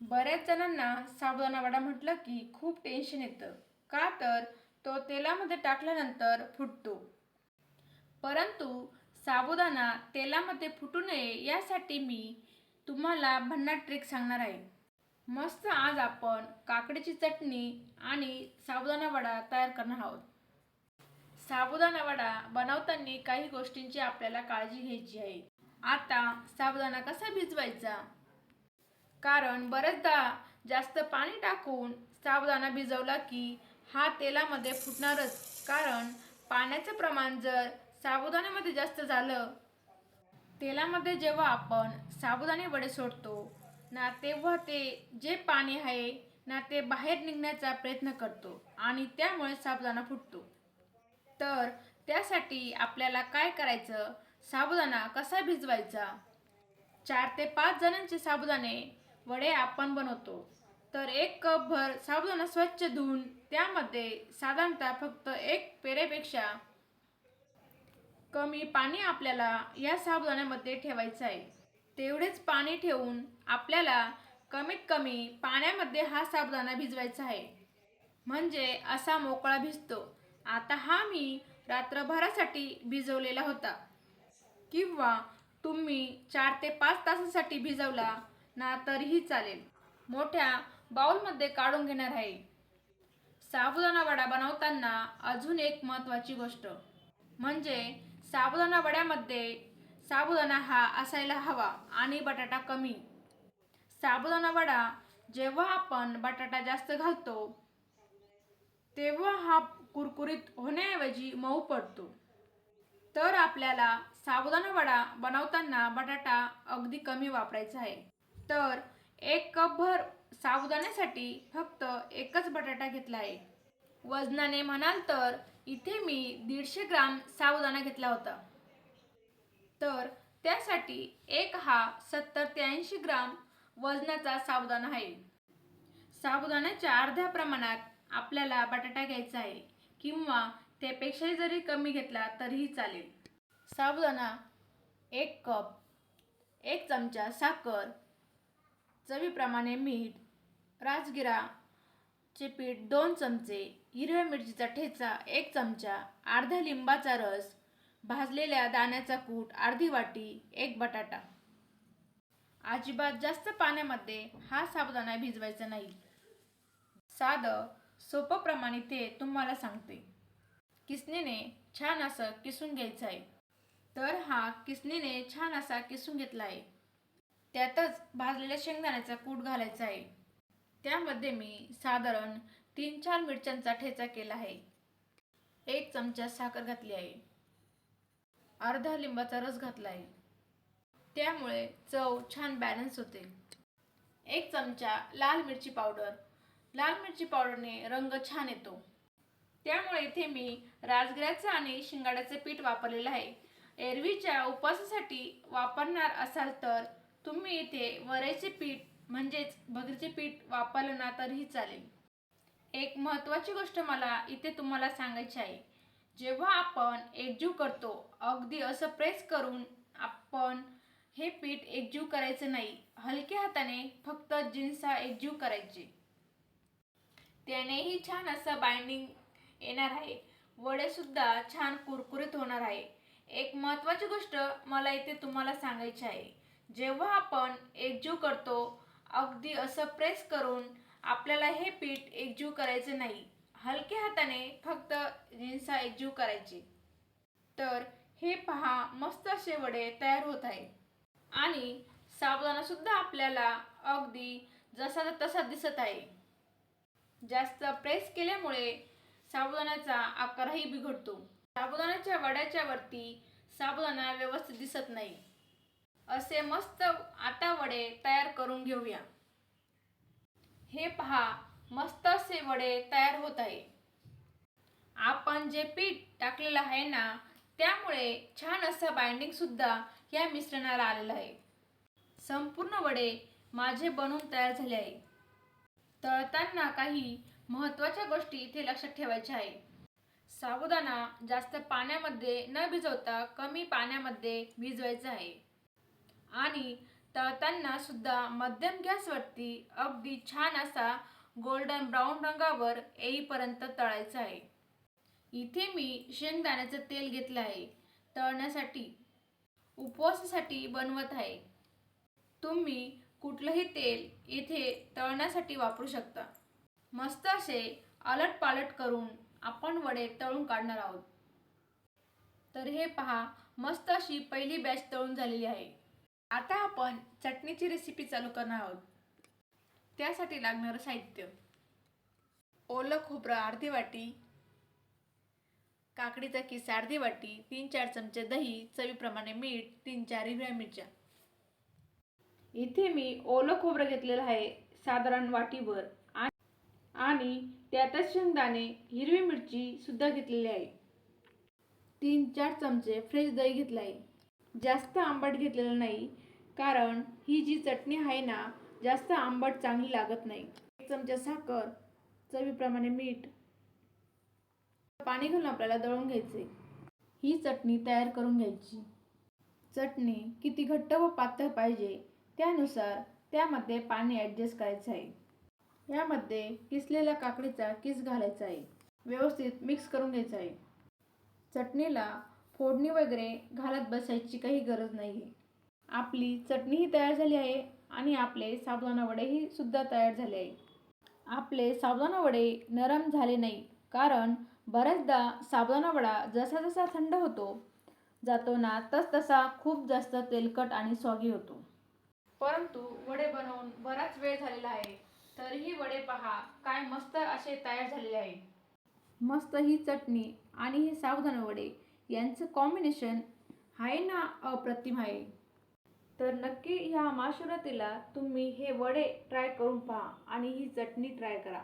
बऱ्याच जणांना साबुदाणा वडा म्हटलं की खूप टेन्शन येतं. का तर तो तेलामध्ये टाकल्यानंतर फुटतो. परंतु साबुदाणा तेलामध्ये फुटू नये यासाठी मी तुम्हाला भन्नाट ट्रिक सांगणार आहे. मस्त आज आपण काकडीची चटणी आणि साबुदाणा वडा तयार करणार आहोत. साबुदाणा वडा बनवताना काही गोष्टींची आपल्याला काळजी घ्यायची आहे. आता साबुदाणा कसा भिजवायचा? कारण बरेचदा जास्त पाणी टाकून साबुदाणा भिजवला की हा तेलामध्ये फुटणारच. कारण पाण्याचं प्रमाण जर साबुदाण्यामध्ये जास्त झालं तेलामध्ये जेव्हा आपण साबुदाणे वडे सोडतो ना तेव्हा ते जे पाणी आहे ना ते बाहेर निघण्याचा प्रयत्न करतो आणि त्यामुळे साबुदाणा फुटतो. तर त्यासाठी आपल्याला काय करायचं? साबुदाणा कसा भिजवायचा? चार ते पाच जणांचे साबुदाणे वडे आपण बनवतो. तर एक कपभर साबुदाणा स्वच्छ धुवून त्यामध्ये साधारणतः फक्त एक पेरेपेक्षा कमी पाणी आपल्याला या साबुदाण्यामध्ये ठेवायचं आहे. तेवढेच पाणी ठेवून आपल्याला कमीत कमी पाण्यामध्ये हा साबुदाणा भिजवायचा आहे. म्हणजे असा मोकळा भिजतो. आता हा मी रात्रभरासाठी भिजवलेला होता. किंवा तुम्ही चार ते पाच तासासाठी भिजवला ना तरीही चालेल. मोठ्या बाउलमध्ये काढून घेणार आहे. साबुदाणा वडा बनवताना अजून एक महत्त्वाची गोष्ट म्हणजे साबुदाणा वड्यामध्ये साबुदाणा हा असायला हवा आणि बटाटा कमी. साबुदाणा वडा जेव्हा आपण बटाटा जास्त घालतो तेव्हा हा कुरकुरीत होण्याऐवजी मऊ पडतो. तर आपल्याला साबुदाणा वडा बनवताना बटाटा अगदी कमी वापरायचा आहे. तर एक कपभर साबुदाण्यासाठी फक्त एकच बटाटा घेतला आहे वजनाने म्हणाल तर इथे मी दीडशे ग्राम साबुदाणा घेतला होता. तर त्यासाठी एक हा सत्तर ते ऐंशी ग्राम वजनाचा साबुदाणा आहे. साबुदाण्याच्या अर्ध्या प्रमाणात आपल्याला बटाटा घ्यायचा आहे किंवा त्यापेक्षाही जरी कमी घेतला तरीही चालेल. साबुदाणा एक कप एक चमचा साखर चवीप्रमाणे मीठ राजगिराचे पीठ दोन चमचे हिरव्या मिरचीचा ठेचा एक चमचा अर्ध्या लिंबाचा रस भाजलेल्या दाण्याचा कूट अर्धी वाटी एक बटाटा. अजिबात जास्त पाण्यामध्ये हा साबुदाणा भिजवायचा नाही. साधं सोपं प्रमाणे ते तुम्हाला सांगते. किसणीने छान असं किसून घ्यायचं आहे. तर हा किसणीने छान असा किसून घेतला आहे. त्यातच भाजलेल्या शेंगदाण्याचा कूट घालायचा आहे. त्यामध्ये मी साधारण तीन चार मिरच्यांचा ठेचा केला आहे. एक चमचा साखर घातली आहे. अर्धा लिंबाचा रस घातला आहे. त्यामुळे चव छान बॅलन्स होते. एक चमचा लाल मिरची पावडर. लाल मिरची पावडरने रंग छान येतो. त्यामुळे इथे मी राजगिऱ्याचं आणि शिंगाड्याचं पीठ वापरलेलं आहे. एरवीच्या उपवासासाठी वापरणार असाल तर तुम्ही इथे वऱ्याचे पीठ म्हणजेच भगरीचे पीठ वापरलं ना तरीही चालेल. एक महत्त्वाची गोष्ट मला इथे तुम्हाला सांगायची आहे. जेव्हा आपण एकजीव करतो अगदी असं प्रेस करून आपण हे पीठ एकजीव करायचं नाही. हलक्या हाताने फक्त जिन्सा एकजीव करायचे. त्यानेही छान असं बाइंडिंग येणार आहे. वडेसुद्धा छान कुरकुरीत होणार आहे. एक महत्त्वाची गोष्ट मला इथे तुम्हाला सांगायची आहे. जेव्हा आपण एकजीव करतो अगदी असं प्रेस करून आपल्याला हे पीठ एकजीव करायचं नाही. हलक्या हाताने फक्त जिन्सा एकजीव करायची. तर हे पहा मस्त असे वडे तयार होत आहे आणि साबुदाणासुद्धा आपल्याला अगदी जसा तसा दिसत आहे. जास्त प्रेस केल्यामुळे साबुदाण्याचा आकारही बिघडतो. साबुदाण्याच्या वड्याच्या वरती साबुदाणा व्यवस्थित दिसत नाही. असे मस्त आता वडे तयार करून घेऊया. हे पहा मस्त असे वडे तयार होत आहे. आपण जे पीठ टाकलेलं आहे ना त्यामुळे छान असं बाइंडिंग सुद्धा या मिश्रणाला आलेलं आहे. संपूर्ण वडे माझे बनवून तयार झाले आहे. तळताना काही महत्त्वाच्या गोष्टी इथे लक्षात ठेवायच्या आहे. साबुदाणा जास्त पाण्यामध्ये न भिजवता कमी पाण्यामध्ये भिजवायचा आहे. आणि तळताना सुद्धा मध्यम गॅसवरती अगदी छान असा गोल्डन ब्राऊन रंगावर येईपर्यंत तळायचं आहे. इथे मी शेंगदाण्याचं तेल घेतलं आहे. तळण्यासाठी उपवासासाठी बनवत आहे. तुम्ही कुठलंही तेल इथे तळण्यासाठी वापरू शकता. मस्त असे अलट पालट करून आपण वडे तळून काढणार आहोत. तर हे पहा मस्त अशी पहिली बॅच तळून झालेली आहे. आता आपण चटणीची रेसिपी चालू करणार आहोत. त्यासाठी लागणारं साहित्य. ओलं खोबरं अर्धी वाटी काकडीचा किस अर्धी वाटी तीन चार चमचे दही चवीप्रमाणे मीठ तीन चार हिरव्या मिरच्या. इथे मी ओलं खोबरं घेतलेलं आहे साधारण वाटीभर आणि त्यातच शेंगदाणे हिरवी मिरची सुद्धा घेतलेली आहे. तीन चार चमचे फ्रेश दही घेतलं आहे. जास्त आंबट घेतलेलं नाही कारण ही जी चटणी आहे ना जास्त आंबट चांगली लागत नाही. एक चमचा साखर चवीप्रमाणे मीठ पाणी घालून आपल्याला दळून घ्यायचे. ही चटणी तयार करून घ्यायची. चटणी किती घट्ट व पातळ पाहिजे त्यानुसार त्यामध्ये पाणी ॲडजस्ट करायचं आहे. यामध्ये किसलेल्या काकडीचा किस घालायचा आहे. व्यवस्थित मिक्स करून घ्यायचं आहे. चटणीला फोडणी वगैरे घालत बसायची काही गरज नाही आहे आपली चटणीही तयार झाली आहे आणि आपले साबुदाणा वडेही सुद्धा तयार झाले आहे. आपले साबुदाणा वडे नरम झाले नाही कारण बऱ्याचदा साबुदाणा वडा जसा जसा थंड होतो जातो ना तस तसा खूप जास्त तेलकट आणि सॉगी होतो. परंतु वडे बनवून बराच वेळ झालेला आहे तरीही वडे पहा काय मस्त असे तयार झालेले आहे. मस्त ही चटणी आणि हे साबुदाणा वडे यांचं कॉम्बिनेशन आहे ना अप्रतिम आहे. तर नक्की ह्या महाशिवरात्रीला तुम्ही हे वडे ट्राय करून पहा आणि ही चटणी ट्राय करा.